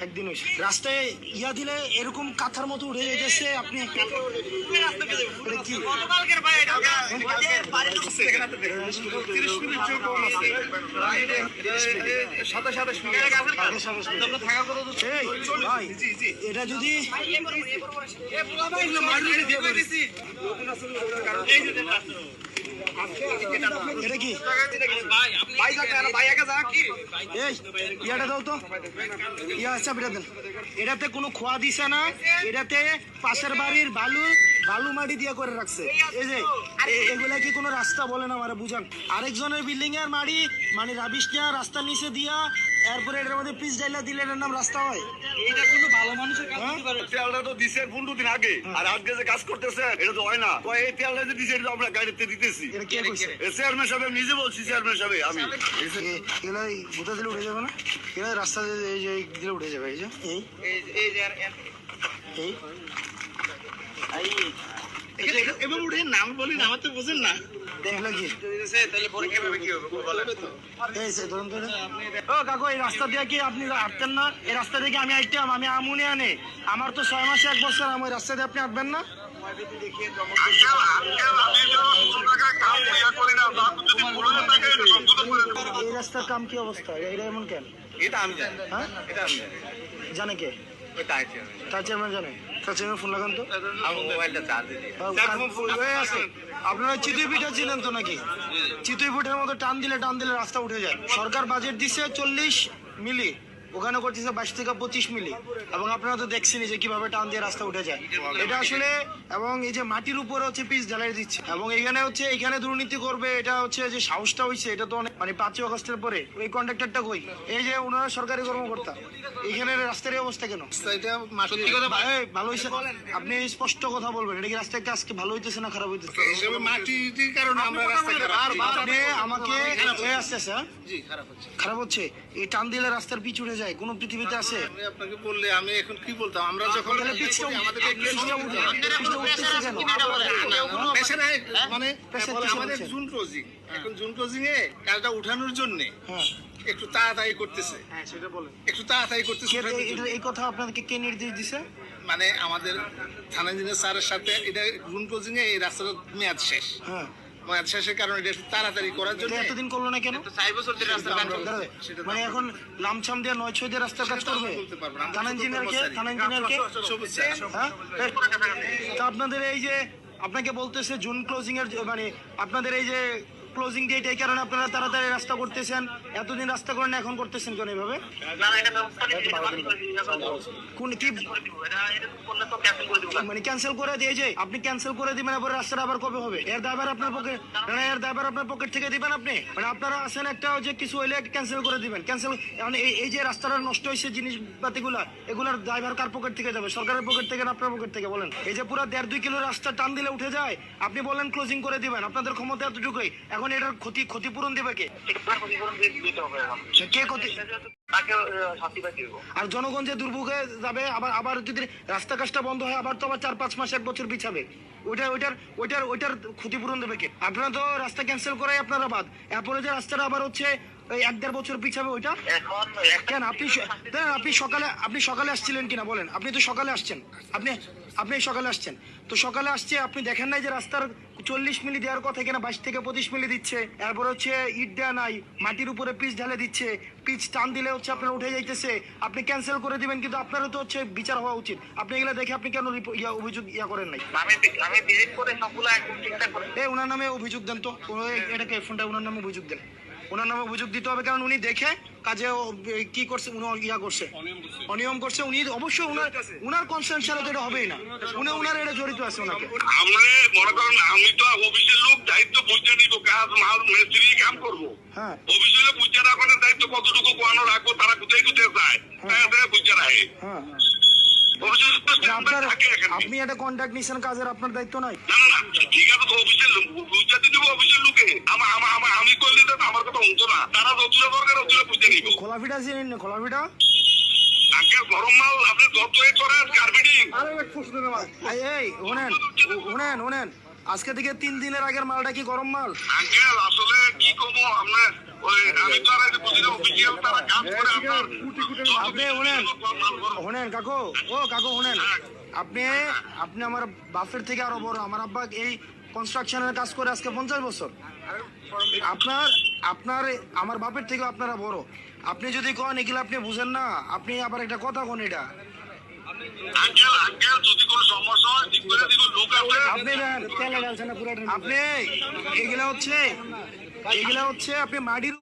একদিন হয়েছে রাস্তায় ইয়া দিলে এরকম কাঁথার মতো উঠে যেতেছে আপনি এটা কি? ভাই ভাই, এটা যদি এটা কি? এই ইয়াটা দাও তো। ইয়া চাবিটা দেন। এটাতে কোনো খোয়া দিছে না এটাতে পাশের বাড়ির বালু বালু মাটি দিয়ে করে রাখছে। এই যে এগুলা কি কোনো রাস্তা বলে না আমার বুঝান? আরেকজনের বিল্ডিং এর মাটি মানে রাবিশ রাস্তার নিচে দিয়া এরপরে এটার মধ্যে পিস ডাইলা দিলে এটার নাম রাস্তা হয়। এটা কিন্তু ভালো মানুষের কাজ হ্যাঁ? করতে পারে। তেলটা তো দিছে পনেরো দিন আগে আর আজকে যে কাজ করতেছে এটা তো হয় না। তো এই তেলটা যে দিছে এটা তো আমরা গাড়িতে দিতেছি। এটা কে কইছে? চেয়ারম্যান সাহেব নিজে বলছি চেয়ারম্যান সাহেব আমি। এ- এগুলা দিলে উঠে যাবে না? এগুলা রাস্তা দিয়ে এই যে দিলে উঠে যাবে এই যে। এই এই যে এই। এবার উঠে নাম বলি না আমার তো বুঝেন না। এগুলা কি? তাহলে পরে কীভাবে কি হবে? বলে। তো এই সে ধরুন ও কাকু এই রাস্তা দিয়ে কি আপনি হাঁটতেন না? এই রাস্তা দিয়ে কি আমি আমি আমুনি আনে। আমার তো ছয় মাসে এক বছর আমি ওই রাস্তা দিয়ে আপনি হাঁটবেন না? এই রাস্তার কাম কি অবস্থা? এটা এমন কেন এটা আমি জানি। হ্যাঁ? এটা আমি জানি। জানে কে? তাই জানি তার চেয়ারম্যান জানে? তার চেয়ারম্যান ফোন লাগান তো। মোবাইলটা চার্জ দিয়ে ও, কান- ওই আছে। আপনারা চিতই পিঠা ছিলেন তো নাকি? চিতুই পিঠের মতো টান দিলে টান দিলে রাস্তা উঠে যায়। সরকার বাজেট দিছে চল্লিশ মিলি। ওখানে করতেছে বাইশ থেকে পঁচিশ মিলি। এবং আপনারা তো দেখছেন যে কীভাবে টান দিয়ে রাস্তা উঠে যায়। এটা আসলে এবং এই যে মাটির উপরে হচ্ছে পিস ঢালাই দিচ্ছে। এবং এখানে হচ্ছে এখানে দুর্নীতি করবে এটা হচ্ছে যে সাহসটা হয়েছে এটা তো অনেক মানে পাঁচই অগস্টের পরে। ওই কন্ট্রাক্টরটা কই? এই যে ওনারা সরকারি কর্মকর্তা। এখানে রাস্তার অবস্থা কেন? ভালো হয়েছে আপনি স্পষ্ট কথা বলবেন এটা কি রাস্তায় কাজ কি ভালো হইতেছে না খারাপ হইতেছে? আমাকে খারাপ হচ্ছে। এই টান দিলে রাস্তার পিচ উঠে যায়? কোন পৃথিবীতে আছে? আমি আপনাকে বললে আমি এখন কি বলতাম? আমরা যখন কেন? পেছনে মানে আমাদের জুন ক্লোজিং এখন জুন ক্লোজিং এ কাজটা উঠানোর জন্য হ্যাঁ। একটু তাড়াতাড়ি করতেছে। হ্যাঁ সেটা বলেন। একটু তাড়াতাড়ি করতেছে এই- এই কথা আপনাদেরকে কে নির্দেশ দিছে? মানে আমাদের থানা ইঞ্জিনিয়ার স্যারের সাথে এটা জুন ক্লোজিং এ এই রাস্তাটা মেয়াদ শেষ। হ্যাঁ। মেয়াদ শেষের কারণে এটা একটু তাড়াতাড়ি করার জন্য এতদিন করল না কেন? দাঁড়াবে। সেটা তো মানে এখন লামছাম দিয়ে নয় ছয় দিয়ে রাস্তার কাজ করবে। থানা ইঞ্জিনিয়ারকে থানা ইঞ্জিনিয়ারকে। হ্যাঁ? তা আপনাদের এই যে আপনাকে বলতেছে জুন ক্লোজিং এর মানে আপনাদের এই যে ক্লোজিং ডেট এই কারণে আপনারা তাড়াতাড়ি রাস্তা করতেছেন। এতদিন রাস্তা করেন না, এখন করতেছেন কেন এভাবে? কোন কি মানে ক্যান্সেল করে দিয়ে যে আপনি ক্যান্সেল করে দিবেন এবার রাস্তাটা আবার কবে হবে? এর দায়ভার আপনার পকেট মানে এর দায়ভার আপনার পকেট থেকে দিবেন আপনি? মানে আপনারা আছেন একটা যে কিছু হইলে ক্যান্সেল করে দিবেন। ক্যান্সেল মানে এই এই যে রাস্তাটা নষ্ট হয়েছে জিনিসপাতিগুলা এগুলার ড্রাইভার কার পকেট থেকে যাবে? সরকারের পকেট থেকে না আপনার পকেট থেকে? বলেন। এই যে পুরো দেড় দুই কিলো রাস্তা টান দিলে উঠে যায় আপনি বলেন ক্লোজিং করে দিবেন। আপনাদের ক্ষমতা এতটুকুই। এখন এটার ক্ষতি ক্ষতিপূরণ দিবে কে? কে ক্ষতি আর জনগণ যে দুর্ভোগে যাবে আবার আবার যদি রাস্তা কাজটা বন্ধ হয় আবার তো আবার চার পাঁচ মাস এক বছর পিছাবে ওইটা ওইটার ওইটার ওইটার ক্ষতিপূরণ দেবে কে? আপনারা তো রাস্তা ক্যান্সেল করাই আপনারা বাদ এরপরে যে রাস্তাটা আবার হচ্ছে ওই এক দেড় বছর পিছাবে ওইটা? কেন আপনি আপনি সকালে আপনি সকালে আসছিলেন কিনা বলেন। আপনি তো সকালে আসছেন। আপনি আপনি সকালে আসছেন। তো সকালে আসছে আপনি দেখেন নাই যে রাস্তার চল্লিশ মিলি দেওয়ার কথা কিনা বাইশ থেকে পঁচিশ মিলি দিচ্ছে। এরপর হচ্ছে ইট দেওয়া নাই মাটির উপরে পিচ ঢালে দিচ্ছে। পিচ টান দিলে হচ্ছে আপনার উঠে যাইতেছে। আপনি ক্যান্সেল করে দিবেন কিন্তু আপনারও তো হচ্ছে বিচার হওয়া উচিত। আপনি এগুলো দেখে আপনি কেন ইয়া অভিযোগ ইয়া করেন নাই? আমি ভিজিট করে সবগুলো একদম ঠিকঠাক করে এই ওনার নামে অভিযোগ দেন তো। এটাকে ফোনটা ওনার নামে অভিযোগ দেন। ওনার নামে অভিযোগ দিতে হবে কারণ উনি দেখে কাজে কি করছে উনি ইয়া করছে। অনিয়ম করছে। উনি অবশ্যই উনার উনার কনসেন্ট ছাড়া তো এটা হবেই না। উনি উনার এটা জড়িত আছে ওনাকে। আমরা মনে করেন আমি তো অফিসের লোক দায়িত্ব বুঝতে নিব কাজ মাল মিস্ত্রি কাম করব। হ্যাঁ। অফিসে বুঝতে রাখার দায়িত্ব কতটুকু কোয়ানো রাখব তারা কোথায় কোথায় যায় তাই তাই বুঝতে রাখে। হ্যাঁ। আপনি একটা নিছেন কাজের আপনার দায়িত্ব নাই? না না না ঠিক আছে তো অফিসের বুঝতে দিব অফিসের লোকে। আমার আমার আমার আমি করলে তো আমার কথা হতো না। তারা যতটা দরকার অতটা বুঝতে নিব। খোলাফিটা চিনেন না খোলাফিটা। আগে গরম মাল আপনি যত এ করেন কার্পেটিং এই, এই ওনেন ওনেন ওনেন আজকে থেকে তিন দিনের আগের মালটা কি গরম মাল? আঙ্কেল আসলে কি করব আমরা আপনি শুনেন। শুনেন কাকু। ও কাকু শুনেন। আপনি আপনি আমার বাপের থেকে আরও বড়। আমার আব্বা এই কনস্ট্রাকশনের কাজ করে আজকে পঞ্চাশ বছর। আপনার আপনার আমার বাপের থেকে আপনারা বড়। আপনি যদি কন এগুলো আপনি বুঝেন না। আপনি আবার একটা কথা কোন এটা। আঙ্কেল আঙ্কেল যদি কোনো সমস্যা হয় ঠিক করে দিব লোক আছে। আপনি আপনি এগুলা হচ্ছে এগুলা হচ্ছে আপনি মাটির